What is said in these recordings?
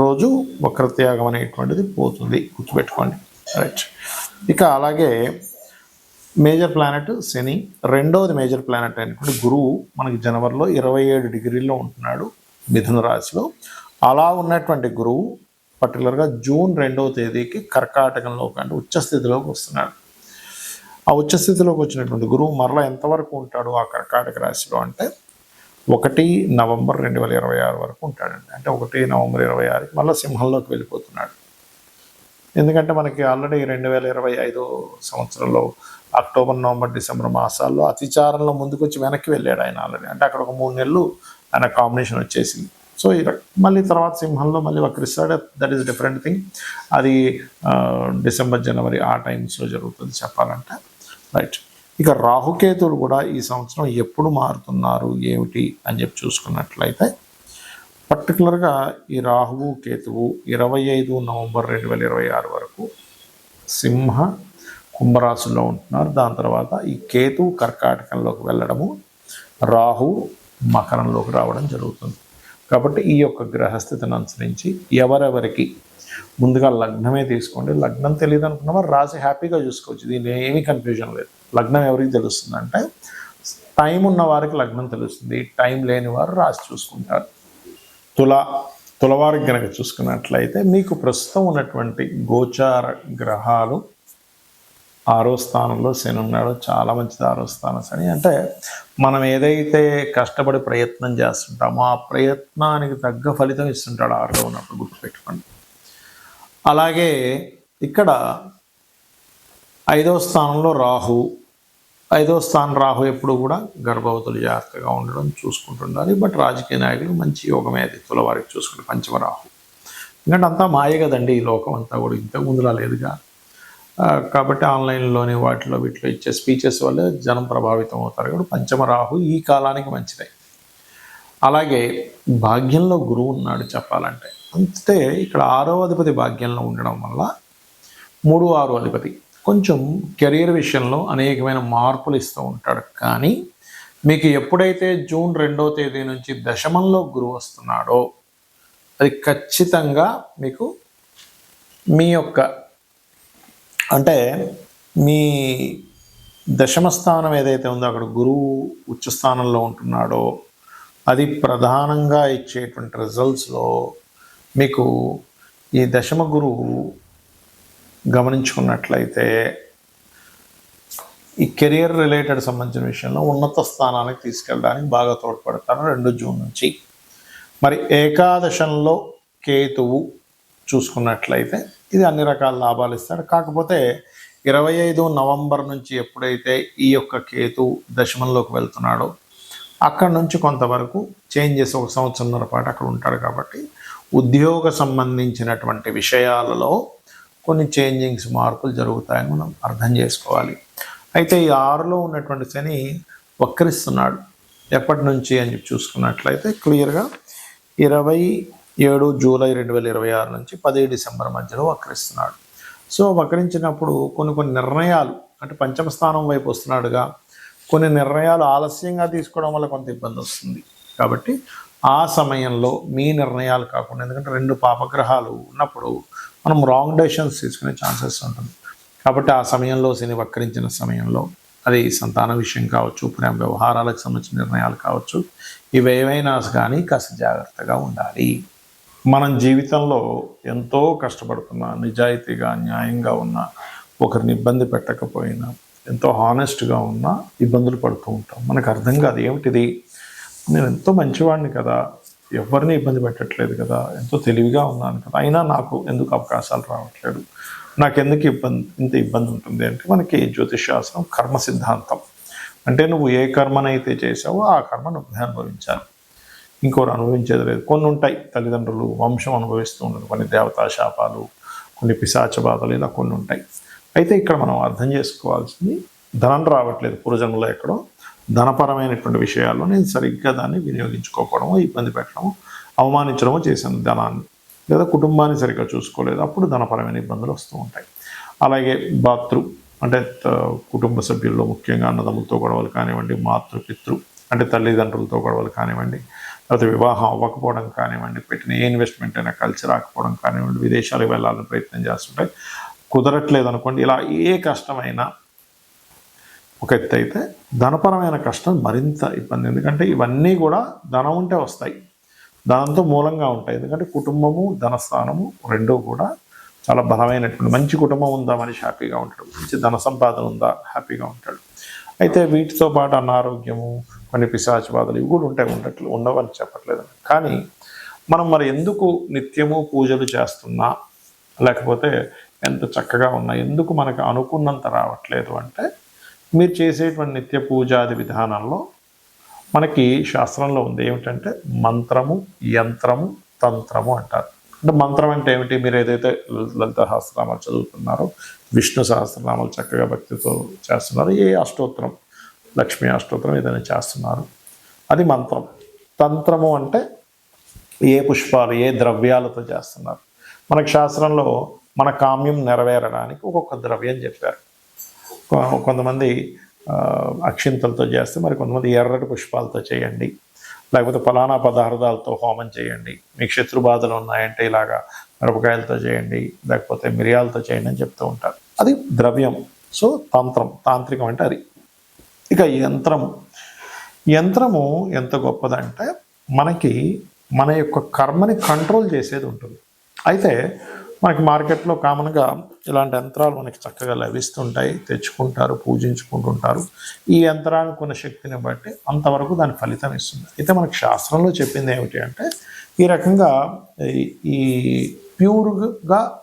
రోజు వక్రత్యాగం అనేటువంటిది పోతుంది. గుర్తుపెట్టుకోండి. రైట్ ఇక అలాగే మేజర్ ప్లానెట్ శని రెండవది మేజర్ ప్లానెట్ అయినటువంటి గురువు మనకి జనవరిలో ఇరవై ఏడు డిగ్రీల్లో ఉంటున్నాడు మిథున రాశిలో. అలా ఉన్నటువంటి గురువు పర్టికులర్గా జూన్ రెండవ తేదీకి కర్కాటకంలోకి అంటే ఉచ్చస్థితిలోకి వస్తున్నాడు. ఆ ఉచ్చస్థితిలోకి వచ్చినటువంటి గురువు మరలా ఎంతవరకు ఉంటాడు ఆ కర్కాటక రాశిలో అంటే ఒకటి నవంబర్ రెండు వేల ఇరవై ఆరు వరకు ఉంటాడండి. అంటే ఒకటి నవంబర్ ఇరవై ఆరుకి మళ్ళీ సింహంలోకి వెళ్ళిపోతున్నాడు. ఎందుకంటే మనకి ఆల్రెడీ రెండు వేల ఇరవై ఐదు సంవత్సరంలో అక్టోబర్ నవంబర్ డిసెంబర్ మాసాల్లో అతిచారంలో ముందుకొచ్చి వెనక్కి వెళ్ళాడు ఆయన ఆల్రెడీ. అంటే అక్కడ ఒక మూడు నెలలు ఆయన కాంబినేషన్ వచ్చేసింది. సో మళ్ళీ తర్వాత సింహంలో మళ్ళీ వక్రిస్తాడు. That is different thing. అది డిసెంబర్ జనవరి ఆ టైమ్స్లో జరుగుతుంది చెప్పాలంటే. రైట్. ఇక రాహుకేతులు కూడా ఈ సంవత్సరం ఎప్పుడు మారుతున్నారు ఏమిటి అని చెప్పి చూసుకున్నట్లయితే పర్టికులర్గా ఈ రాహువు కేతువు ఇరవై ఐదు నవంబర్ రెండు వేల ఇరవై ఆరు వరకు సింహ కుంభరాశుల్లో ఉంటున్నారు. దాని తర్వాత ఈ కేతువు కర్కాటకంలోకి వెళ్ళడము రాహు మకరంలోకి రావడం జరుగుతుంది. కాబట్టి ఈ యొక్క గ్రహస్థితిని అనుసరించి ఎవరెవరికి ముందుగా లగ్నమే తీసుకోండి. లగ్నం తెలియదు అనుకున్న వారు రాసి హ్యాపీగా చూసుకోవచ్చు. దీని ఏమీ కన్ఫ్యూజన్ లేదు. లగ్నం ఎవరికి తెలుస్తుంది అంటే టైం ఉన్న వారికి లగ్నం తెలుస్తుంది. టైం లేని వారు రాసి చూసుకుంటారు. తుల తులవారికి గనక చూసుకున్నట్లయితే మీకు ప్రస్తుతం ఉన్నటువంటి గోచార గ్రహాలు ఆరో స్థానంలో శని ఉన్నాడు. చాలా మంచిది ఆరో స్థానం శని. అంటే మనం ఏదైతే కష్టపడి ప్రయత్నం చేస్తుంటామో ఆ ప్రయత్నానికి తగ్గ ఫలితం ఇస్తుంటాడు ఆరులో ఉన్నప్పుడు గుర్తుపెట్టుకోండి. అలాగే ఇక్కడ ఐదో స్థానంలో రాహు ఐదో స్థానం రాహు ఎప్పుడు కూడా గర్భవతులు జాగ్రత్తగా ఉండడం చూసుకుంటుండాలి. బట్ రాజకీయ నాయకులు మంచి యోగమే అది. తులవారికి చూసుకుంటే పంచమ రాహు. ఎందుకంటే అంతా మాయ కదండి ఈ లోకం అంతా కూడా. ఇంతకు ముందులా లేదుగా. కాబట్టి ఆన్లైన్లోని వాటిలో వీటిలో ఇచ్చే స్పీచెస్ వల్ల జనం ప్రభావితం అవుతారు. కాబట్టి పంచమ రాహు ఈ కాలానికి మంచిదే. అలాగే భాగ్యంలో గురువు ఉన్నాడు చెప్పాలంటే. అంతే ఇక్కడ ఆరో అధిపతి భాగ్యంలో ఉండడం వల్ల మూడు ఆరు అధిపతి కొంచెం కెరీర్ విషయంలో అనేకమైన మార్పులు ఇస్తూ ఉంటాడు. కానీ మీకు ఎప్పుడైతే జూన్ రెండో తేదీ నుంచి దశమంలో గురువు వస్తున్నాడో అది ఖచ్చితంగా మీకు మీ యొక్క అంటే మీ దశమ స్థానం ఏదైతే ఉందో అక్కడ గురువు ఉచ్చ స్థానంలో ఉంటున్నాడో అది ప్రధానంగా ఇచ్చేటువంటి రిజల్ట్స్లో మీకు ఈ దశమ గురువు గమనించుకున్నట్లయితే ఈ కెరియర్ రిలేటెడ్ సంబంధించిన విషయంలో ఉన్నత స్థానానికి తీసుకెళ్ళడానికి బాగా తోడ్పడతాను రెండు జూన్ నుంచి. మరి ఏకాదశంలో కేతువు చూసుకున్నట్లయితే ఇది అన్ని రకాల లాభాలు ఇస్తాడు. కాకపోతే ఇరవై ఐదు నవంబర్ నుంచి ఎప్పుడైతే ఈ యొక్క కేతు దశమంలోకి వెళ్తున్నాడో అక్కడ నుంచి కొంతవరకు చేంజెస్ ఒక సంవత్సరంన్నర పాటు అక్కడ ఉంటాడు కాబట్టి ఉద్యోగ సంబంధించినటువంటి విషయాలలో కొన్ని చేంజింగ్స్ మార్పులు జరుగుతాయని మనం అర్థం చేసుకోవాలి. అయితే ఈ ఆరులో ఉన్నటువంటి శని వక్రిస్తున్నాడు. ఎప్పటి నుంచి అని చెప్పి చూసుకున్నట్లయితే క్లియర్గా ఇరవై ఏడు జూలై రెండు వేల ఇరవై ఆరు నుంచి పదిహేడు డిసెంబర్ మధ్యలో వక్రిస్తున్నాడు. సో వక్రించినప్పుడు కొన్ని కొన్ని నిర్ణయాలు అంటే పంచమ స్థానం వైపు వస్తున్నాడుగా కొన్ని నిర్ణయాలు ఆలస్యంగా తీసుకోవడం వల్ల కొంత ఇబ్బంది వస్తుంది. కాబట్టి ఆ సమయంలో మీ నిర్ణయాలు కాకుండా ఎందుకంటే రెండు పాపగ్రహాలు ఉన్నప్పుడు మనం రాంగ్ డెసిషన్స్ తీసుకునే ఛాన్సెస్ ఉంటుంది. కాబట్టి ఆ సమయంలో శని వక్రించిన సమయంలో అది సంతాన విషయం కావచ్చు ప్రేమ వ్యవహారాలకు సంబంధించిన నిర్ణయాలు కావచ్చు ఇవేవైనా కానీ కాస్త జాగ్రత్తగా ఉండాలి. మనం జీవితంలో ఎంతో కష్టపడుతున్నా నిజాయితీగా న్యాయంగా ఉన్న ఒకరిని ఇబ్బంది పెట్టకపోయినా ఎంతో హానెస్ట్గా ఉన్నా ఇబ్బందులు పడుతూ ఉంటాం. మనకు అర్థం కాదు ఏమిటిది? నేను ఎంతో మంచివాడిని కదా ఎవరిని ఇబ్బంది పెట్టట్లేదు కదా ఎంతో తెలివిగా ఉన్నాను కదా అయినా నాకు ఎందుకు అవకాశాలు రావట్లేదు? నాకెందుకు ఇబ్బంది ఇంత ఇబ్బంది ఉంటుంది అంటే మనకి జ్యోతిషాస్త్రం కర్మ సిద్ధాంతం. అంటే నువ్వు ఏ కర్మనైతే చేసావో ఆ కర్మ నువ్వు అనుభవించాలి. ఇంకోరు అనుభవించేది లేదు. కొన్ని ఉంటాయి తల్లిదండ్రులు వంశం అనుభవిస్తూ ఉండదు. కొన్ని దేవతా శాపాలు కొన్ని పిశాచ బాధలు ఇలా కొన్ని ఉంటాయి. అయితే ఇక్కడ మనం అర్థం చేసుకోవాల్సింది ధనం రావట్లేదు. పూర్వజన్మలో ఎక్కడో ధనపరమైనటువంటి విషయాల్లో నేను సరిగ్గా దాన్ని వినియోగించుకోకపోవడము ఇబ్బంది పెట్టడము అవమానించడము చేశాను ధనాన్ని. లేదా కుటుంబాన్ని సరిగ్గా చూసుకోలేదు అప్పుడు ధనపరమైన ఇబ్బందులు వస్తూ ఉంటాయి. అలాగే బాతృ అంటే కుటుంబ సభ్యుల్లో ముఖ్యంగా అన్నదమ్ములతో గొడవలు కానివ్వండి మాతృ పితృ అంటే తల్లిదండ్రులతో గొడవలు కానివ్వండి లేకపోతే వివాహం అవ్వకపోవడం కానివ్వండి పెట్టిన ఏ ఇన్వెస్ట్మెంట్ అయినా కలిసి రాకపోవడం కానివ్వండి విదేశాలకు వెళ్ళాలని ప్రయత్నం చేస్తుంటే కుదరట్లేదు అనుకోండి ఇలా ఏ కష్టమైనా ఒక ఎత్తు అయితే ధనపరమైన కష్టం మరింత ఇబ్బంది. ఎందుకంటే ఇవన్నీ కూడా ధనం ఉంటే వస్తాయి. ధనంతో మూలంగా ఉంటాయి. ఎందుకంటే కుటుంబము ధనస్థానము రెండూ కూడా చాలా బలమైనటువంటి మంచి కుటుంబం ఉందా మనిషి హ్యాపీగా ఉంటాడు. మంచి ధన సంపాదన ఉందా హ్యాపీగా ఉంటాడు. అయితే వీటితో పాటు అనారోగ్యము కొన్ని పిశాచి బాధలు ఇవి కూడా ఉంటాయి. ఉండట్లు ఉండవని చెప్పట్లేదు. కానీ మనం మరి ఎందుకు నిత్యము పూజలు చేస్తున్నా లేకపోతే ఎంత చక్కగా ఉన్నా ఎందుకు మనకు అనుకున్నంత రావట్లేదు అంటే మీరు చేసేటువంటి నిత్య పూజాది విధానంలో మనకి శాస్త్రంలో ఉంది. ఏమిటంటే మంత్రము యంత్రము తంత్రము అంటారు. అంటే మంత్రం అంటే ఏమిటి? మీరు ఏదైతే లలిత సహస్రనామాలు చదువుతున్నారో విష్ణు సహస్రనామాలు చక్కగా భక్తితో చేస్తున్నారు ఏ అష్టోత్తరం లక్ష్మీ అష్టోత్తరం ఏదైనా చేస్తున్నారు అది మంత్రం. తంత్రము అంటే ఏ పుష్పాలు ఏ ద్రవ్యాలతో చేస్తున్నారు. మనకి శాస్త్రంలో మన కామ్యం నెరవేరడానికి ఒక్కొక్క ద్రవ్యం చెప్పారు. కొంతమంది అక్షింతలతో చేస్తే మరి కొంతమంది ఎర్రటి పుష్పాలతో చేయండి. లేకపోతే ఫలానా పదార్థాలతో హోమం చేయండి. మీకు శత్రు బాధలు ఉన్నాయంటే ఇలాగా మిరపకాయలతో చేయండి లేకపోతే మిరియాలతో చేయండి అని చెప్తూ ఉంటారు. అది ద్రవ్యం. సో తంత్రం. తాంత్రికం అంటే అది. ఇక యంత్రము యంత్రము ఎంత గొప్పదంటే మనకి మన యొక్క కర్మని కంట్రోల్ చేసేది ఉంటుంది. అయితే మనకి మార్కెట్లో కామన్గా ఇలాంటి యంత్రాలు మనకి చక్కగా లభిస్తుంటాయి. తెచ్చుకుంటారు పూజించుకుంటుంటారు. ఈ యంత్రానికి ఉన్న శక్తిని బట్టి అంతవరకు దాని ఫలితం ఇస్తుంది. అయితే మనకి శాస్త్రంలో చెప్పింది ఏమిటి అంటే ఈ రకంగా ఈ- ఈ ప్యూర్గా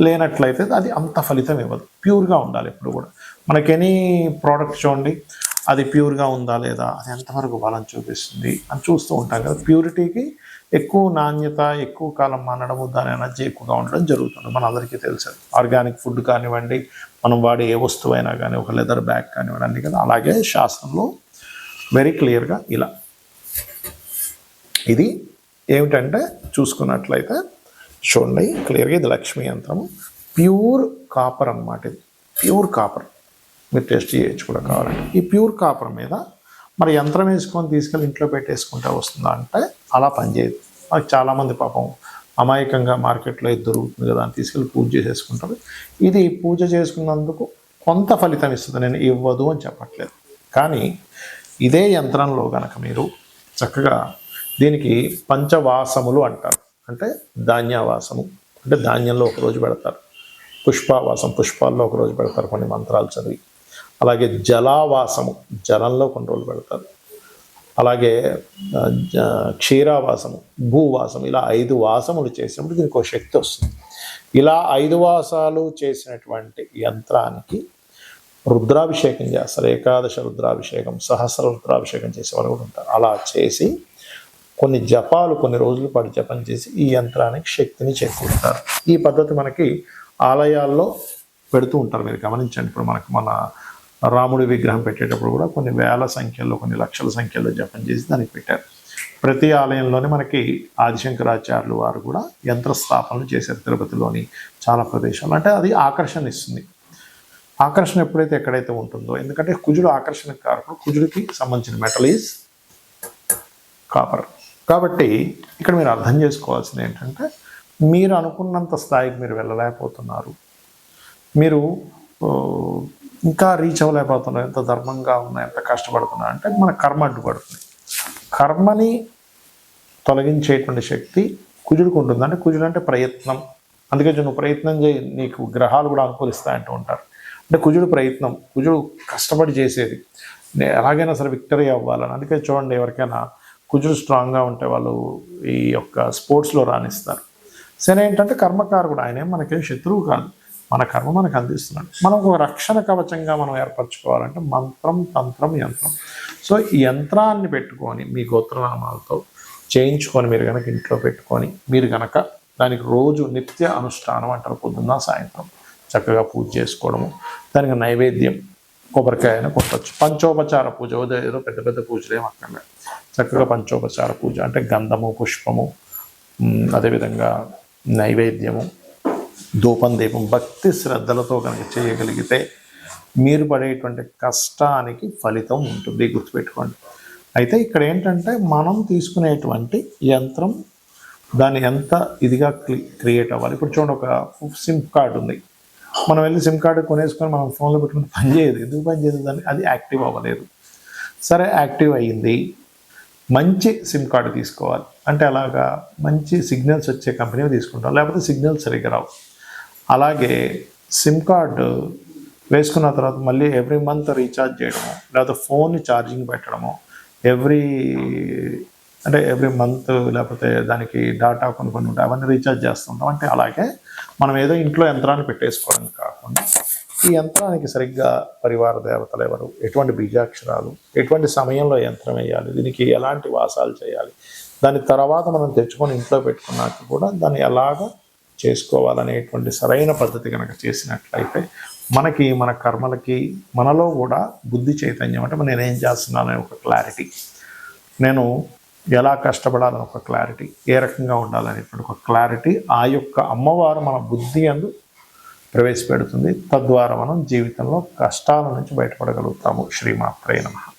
లేనట్లయితే అది అంత ఫలితం ఇవ్వదు. ప్యూర్గా ఉండాలి ఎప్పుడు కూడా. మనకి ఎనీ ప్రోడక్ట్ చూడండి అది ప్యూర్గా ఉందా లేదా అది ఎంతవరకు బలం చూపిస్తుంది అని చూస్తూ ఉంటాం కదా. ప్యూరిటీకి ఎక్కువ నాణ్యత ఎక్కువ కాలం మనడము దాని ఎనర్జీ ఎక్కువగా ఉండడం జరుగుతుంది. మన అందరికీ తెలుసు. ఆర్గానిక్ ఫుడ్ కానివ్వండి మనం వాడే ఏ వస్తువైనా కానీ ఒక లెదర్ బ్యాగ్ కానివ్వండి అన్నీ కదా. అలాగే శాస్త్రంలో వెరీ క్లియర్గా ఇలా. ఇది ఏమిటంటే చూసుకున్నట్లయితే చూడండి క్లియర్గా ఇది లక్ష్మీ యంత్రము. ప్యూర్ కాపర్ అన్నమాట ఇది. Pure copper. మీరు టెస్ట్ చేయొచ్చు కూడా కావాలంటే ఈ ప్యూర్ కాపర్ మీద మరి యంత్రం వేసుకొని తీసుకెళ్ళి ఇంట్లో పెట్టేసుకుంటే వస్తుందా అంటే అలా పనిచేయదు మాకు చాలామంది పాపం అమాయకంగా మార్కెట్లో ఇది దొరుకుతుంది కదా అని తీసుకెళ్ళి పూజ చేసేసుకుంటారు. ఇది పూజ చేసుకున్నందుకు కొంత ఫలితం ఇస్తుంది. నేను ఇవ్వదు అని చెప్పట్లేదు. కానీ ఇదే యంత్రంలో కనుక మీరు చక్కగా దీనికి పంచవాసములు అంటారు. అంటే ధాన్యవాసము. అంటే ధాన్యంలో ఒక రోజు పెడతారు. పుష్పవాసం పుష్పాల్లో ఒక రోజు పెడతారు కొన్ని మంత్రాలు చదివి. అలాగే జలావాసము జలంలో కొన్ని రోజులు పెడతారు. అలాగే జ- క్షీరావాసము భూవాసం ఇలా ఐదు వాసములు చేసినప్పుడు దీనికి ఒక శక్తి వస్తుంది. ఇలా ఐదు వాసాలు చేసినటువంటి యంత్రానికి రుద్రాభిషేకం చేస్తారు. ఏకాదశ రుద్రాభిషేకం సహస్ర రుద్రాభిషేకం చేసేవారు కూడా ఉంటారు. అలా చేసి కొన్ని జపాలు కొన్ని రోజుల పాటు జపం చేసి ఈ యంత్రానికి శక్తిని చేకూరుతారు. ఈ పద్ధతి మనకి ఆలయాల్లో పెడుతూ ఉంటారు. మీరు గమనించండి. ఇప్పుడు మనకు మన రాముడి విగ్రహం పెట్టేటప్పుడు కూడా కొన్ని వేల సంఖ్యలో కొన్ని లక్షల సంఖ్యలో జపం చేసి దానికి పెట్టారు. ప్రతి ఆలయంలోనే మనకి ఆదిశంకరాచార్యులు వారు కూడా యంత్ర స్థాపనలు చేశారు తిరుపతిలోని చాలా ప్రదేశాలు అంటే అది ఆకర్షణ ఇస్తుంది ఆకర్షణ ఎప్పుడైతే ఎక్కడైతే ఉంటుందో ఎందుకంటే కుజుడు ఆకర్షణ కారకుడు కుజుడికి సంబంధించిన మెటల్ ఈజ్ కాపర్. కాబట్టి ఇక్కడ మీరు అర్థం చేసుకోవాల్సింది ఏంటంటే మీరు అనుకున్నంత స్థాయికి మీరు వెళ్ళలేకపోతున్నారు. మీరు ఇంకా రీచ్ అవ్వలేకపోతున్నారు ఎంత ధర్మంగా ఉన్నా ఎంత కష్టపడుతున్నా అంటే మన కర్మ అడ్డుపడుతుంది కర్మని తొలగించేటువంటి శక్తి కుజుడికి ఉంటుంది. అంటే కుజుడు అంటే ప్రయత్నం. అందుకే నువ్వు ప్రయత్నం చేయి నీకు గ్రహాలు కూడా అనుకూలిస్తాయంటూ ఉంటారు. అంటే కుజుడు ప్రయత్నం కుజుడు కష్టపడి చేసేది. ఎలాగైనా సరే విక్టరీ అవ్వాలని. అందుకే చూడండి ఎవరికైనా కుజుడు స్ట్రాంగ్గా ఉంటే వాళ్ళు ఈ యొక్క స్పోర్ట్స్లో రాణిస్తారు. సరే ఏంటంటే కర్మకారకుడు ఆయన మనకేం శత్రువు కాదు. మన కర్మ మనకు అందిస్తున్నాడు మనం ఒక రక్షణ కవచంగా మనం ఏర్పరచుకోవాలంటే మంత్రం తంత్రం యంత్రం. సో ఈ యంత్రాన్ని పెట్టుకొని మీ గోత్రనామాలతో చేయించుకొని మీరు కనుక ఇంట్లో పెట్టుకొని మీరు కనుక దానికి రోజు నిత్య అనుష్ఠానం అంటారు పొద్దున్న సాయంత్రం. చక్కగా పూజ చేసుకోవడము. దానికి నైవేద్యం కొబ్బరికాయను కొట్టచ్చు. పంచోపచార పూజ ఏదో ఏదో పెద్ద పెద్ద పూజలు అక్కడ చక్కగా పంచోపచార పూజ అంటే గంధము పుష్పము అదేవిధంగా నైవేద్యము ధూపం దీపం భక్తి శ్రద్ధలతో కనుక చేయగలిగితే మీరు పడేటువంటి కష్టానికి ఫలితం ఉంటుంది. గుర్తుపెట్టుకోండి. అయితే ఇక్కడ ఏంటంటే మనం తీసుకునేటువంటి యంత్రం దాన్ని ఎంత ఇదిగా క్రియేట్ అవ్వాలి. ఇప్పుడు చూడండి ఒక సిమ్ కార్డు ఉంది. మనం వెళ్ళి సిమ్ కార్డు కొనేసుకొని మనం ఫోన్లో పెట్టుకుని పని చేయదు. ఎందుకు పని చేయదు? దాన్ని అది యాక్టివ్ అవ్వలేదు. సరే యాక్టివ్ అయ్యింది మంచి సిమ్ కార్డు తీసుకోవాలి. అంటే అలాగా మంచి సిగ్నల్స్ వచ్చే కంపెనీ తీసుకుంటాం. లేకపోతే సిగ్నల్స్ సరిగ్గా రావు. అలాగే సిమ్ కార్డు వేసుకున్న తర్వాత మళ్ళీ ఎవ్రీ మంత్ రీఛార్జ్ చేయడము లేకపోతే ఫోన్ని ఛార్జింగ్ పెట్టడము ఎవ్రీ అంటే ఎవ్రీ మంత్ లేకపోతే దానికి డాటా కొన్ని కొన్ని ఉంటాయి అవన్నీ రీఛార్జ్ చేస్తుంటాం అంటే అలాగే మనం ఏదో ఇంట్లో యంత్రాన్ని పెట్టేసుకోవడం కాకుండా ఈ యంత్రానికి సరిగ్గా పరివార దేవతలు ఎవరు ఎటువంటి బీజాక్షరాలు ఎటువంటి సమయంలో యంత్రం వేయాలి దీనికి ఎలాంటి వాసాలు చేయాలి దాని తర్వాత మనం తెచ్చుకొని ఇంట్లో పెట్టుకున్నాక కూడా దాన్ని ఎలాగ చేసుకోవాలనేటువంటి సరైన పద్ధతి కనుక చేసినట్లయితే మనకి మన కర్మలకి మనలో కూడా బుద్ధి చైతన్యం అంటే నేను ఏం చేస్తున్నాననే ఒక క్లారిటీ నేను ఎలా కష్టపడాలని ఒక క్లారిటీ ఏ రకంగా ఉండాలనేటువంటి ఒక క్లారిటీ ఆ యొక్క అమ్మవారు మన బుద్ధి అందు ప్రవేశపెడుతుంది. తద్వారా మనం జీవితంలో కష్టాల నుంచి బయటపడగలుగుతాము. శ్రీమాత్రే నమః.